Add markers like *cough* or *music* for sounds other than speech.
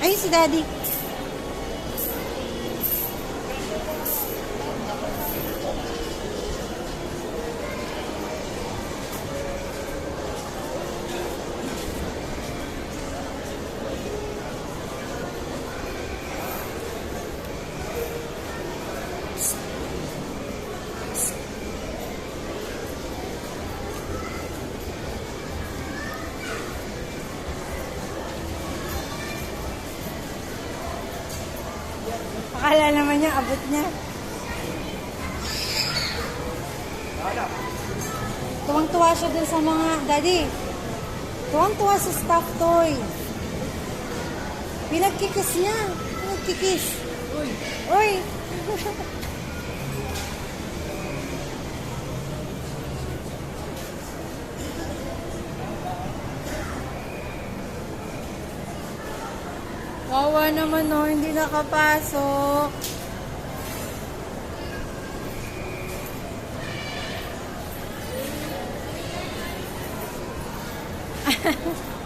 Ay, si daddy. Akala naman niya, abot niya. Tuwang-tuwa siya dun sa mga, daddy, tuwang-tuwa sa stuffed toy. Pinagkikis niya. Pinagkikis. Uy, Uy! *laughs* Wawa naman no, hindi nakapasok. *laughs*